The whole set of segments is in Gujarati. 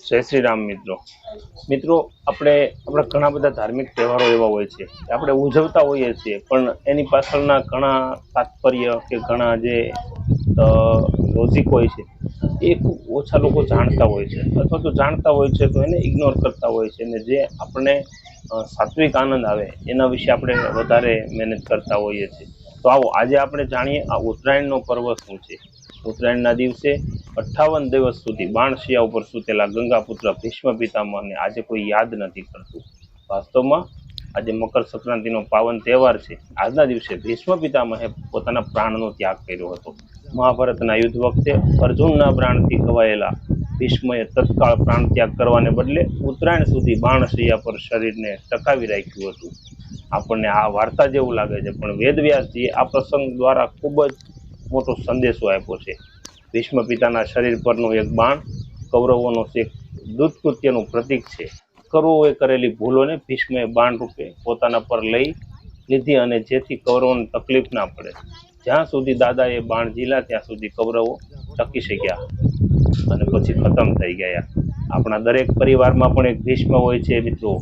જય શ્રી રામ મિત્રો. મિત્રો આપણે આપણા ઘણા બધા ધાર્મિક તહેવારો એવા હોય છે આપણે ઉજવતા હોઈએ છીએ પણ એની પાછળના ઘણા તાત્પર્ય કે ઘણા જે લોજિક હોય છે એ ખૂબ ઓછા લોકો જાણતા હોય છે. અથવા તો જાણતા હોય છે તો એને ઇગ્નોર કરતા હોય છે અને જે આપણને અ, સાત્વિક આનંદ આવે એના વિશે આપણે વધારે મહેનત કરતા હોઈએ છીએ. તો આવો આજે આપણે જાણીએ આ ઉત્તરાયણનો પર્વ શું છે? ઉત્તરાયણના દિવસે અઠ્ઠાવન દિવસ સુધી બાણશિયા ઉપર સૂતેલા ગંગાપુત્ર ભીષ્મ પિતામહને આજે કોઈ યાદ નથી કરતું. વાસ્તવમાં આજે મકર સંક્રાંતિનો પાવન તહેવાર છે. આજના દિવસે ભીષ્મ પિતામહે પોતાના પ્રાણનો ત્યાગ કર્યો હતો. મહાભારતના યુદ્ધ વખતે અર્જુનના પ્રાણથી ખવાયેલા ભીષ્મએ તત્કાળ પ્રાણ ત્યાગ કરવાને બદલે ઉત્તરાયણ સુધી બાણશૈયા પર શરીરને ટકાવી રાખ્યું હતું. આપણને આ વાર્તા જેવું લાગે છે, પણ વેદવ્યાસજીએ આ પ્રસંગ દ્વારા ખૂબ જ મોટો સંદેશો આપ્યો છે. ભીષ્મ પિતાના શરીર પરનું એક બાણ, કૌરવોનો એક દૂતકૃત્યનું પ્રતીક છે. કૌરવોએ કરેલી ભૂલોને ભીષ્મએ બાણ રૂપે પોતાના પર લઈ લીધી અને જેથી કૌરવોને તકલીફ ના પડે. જ્યાં સુધી દાદાએ બાણ ઝીલા, ત્યાં સુધી કૌરવો ટકી શક્યા અને પછી ખતમ થઈ ગયા. આપણા દરેક પરિવારમાં પણ એક ભીષ્મ હોય છે મિત્રો,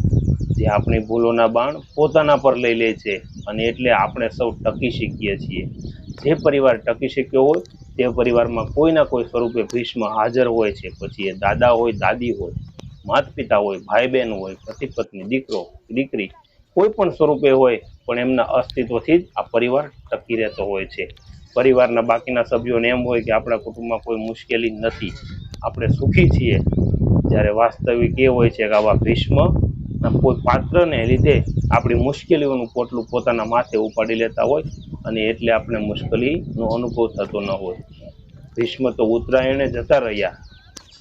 જે આપણી ભૂલોના બાણ પોતાના પર લઈ લે છે અને એટલે આપણે સૌ ટકી શીખીએ છીએ. જે પરિવાર ટકી શક્યો હોય, તે પરિવારમાં કોઈના કોઈ સ્વરૂપે ભીષ્મ હાજર હોય છે. પછી એ દાદા હોય, દાદી હોય માતા પિતા હોય ભાઈ બહેન હોય પતિ પત્ની દીકરો, દીકરી, કોઈ પણ સ્વરૂપે હોય, પણ એમના અસ્તિત્વથી જ આ પરિવાર ટકી રહેતો હોય છે. પરિવારના બાકીના સભ્યોને એમ હોય કે આપણા કુટુંબમાં કોઈ મુશ્કેલી નથી. આપણે સુખી છીએ. જ્યારે વાસ્તવિક એ હોય છે કે આવા ભીષ્મ પાત્રને લીધે આપણી મુશ્કેલીઓનું પોટલું પોતાના માથે ઉપાડી લેતા હોય અને એટલે આપણે મુશ્કેલીનો અનુભવ થતો ન હોય. ભીષ્મ તો ઉત્તરાયણે જતા રહ્યા.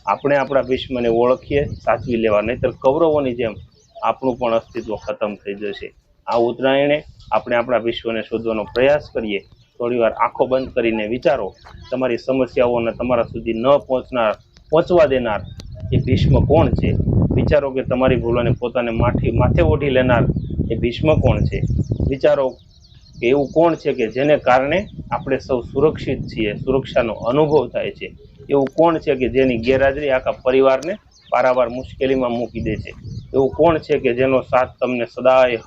આપણે આપણા ભીષ્મને ઓળખીએ, સાચવી લેવા, નહીતર કૌરવોની જેમ આપણું પણ અસ્તિત્વ ખતમ થઈ જશે. આ ઉત્તરાયણે આપણે આપણા વિશ્વને શોધવાનો પ્રયાસ કરીએ. થોડીવાર આંખો બંધ કરીને વિચારો. તમારી સમસ્યાઓને તમારા સુધી ન પહોંચનાર, પહોંચવા દેનાર એ ભીષ્મ કોણ છે? વિચારો કે તમારી ભૂલોને પોતાને માઠી માથે ઓઢી લેનાર એ ભીષ્મ કોણ છે? વિચારો કે એવું કોણ છે કે જેને કારણે આપણે સૌ સુરક્ષિત છીએ, સુરક્ષાનો અનુભવ થાય છે? એવું કોણ છે કે જેની ગેરહાજરી આખા પરિવારને પારાવાર મુશ્કેલીમાં મૂકી દે છે? એવું કોણ છે કે જેનો સાથ તમને સદાય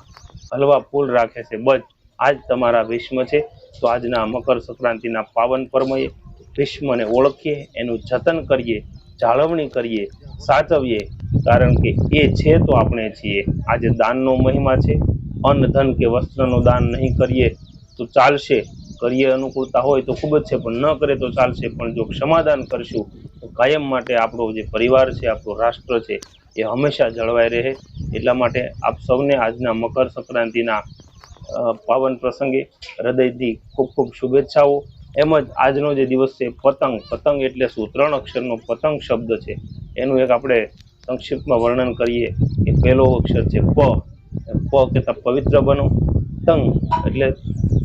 હલવા ફૂલ રાખે છે? બસ, આજ તમારા ભીષ્મ છે. તો આજના મકર સંક્રાંતિના પાવન પર્વએ ભીષ્મને ઓળખીએ, એનું જતન કરીએ. જાળવણી કરીએ, સાચવીએ. કારણ કે એ છે તો આપણે છીએ. આજે દાનનો મહિમા છે. અન્ન, ધન કે વસ્ત્રનું દાન નહીં કરીએ તો ચાલશે. કરીએ અનુકૂળતા હોય તો ખૂબ જ છે, પણ ન કરે તો ચાલશે. પણ જો ક્ષમાદાન કરશું, તો કાયમ માટે આપણો જે પરિવાર છે, આપણું રાષ્ટ્ર છે, એ હંમેશા જળવાઈ રહે. એટલા માટે આપ સૌને આજના મકર સંક્રાંતિના પાવન પ્રસંગે હૃદયથી ખૂબ ખૂબ શુભેચ્છાઓ. એમ જ આજનો જે દિવસ છે, પતંગ. પતંગ એટલે શું? ત્રણ અક્ષરનો પતંગ શબ્દ છે. એનું એક આપણે સંક્ષિપ્તમાં વર્ણન કરીએ. કે પહેલો અક્ષર છે, પ. પ કહેતા પવિત્ર બનો. તંગ એટલે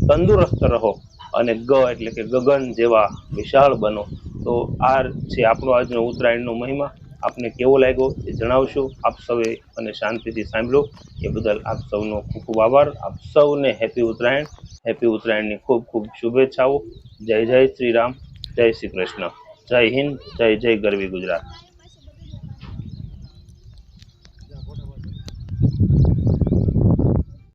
તંદુરસ્ત રહો. અને ગ એટલે કે ગગન જેવા વિશાળ બનો. તો આ છે આપણો આજનો ઉત્તરાયણનો મહિમા. આપને કેવો લાગ્યો એ જણાવશો. આપ સૌએ અને શાંતિથી સાંભળો. એ બદલ આપ સૌનો ખૂબ ખૂબ આભાર. આપ સૌને હેપી ઉત્તરાયણ. હેપી ઉત્તરાયણની ખૂબ ખૂબ શુભેચ્છાઓ. જય જય શ્રી રામ. જય શ્રી કૃષ્ણ. જય હિન્દ. જય જય ગરવી ગુજરાત.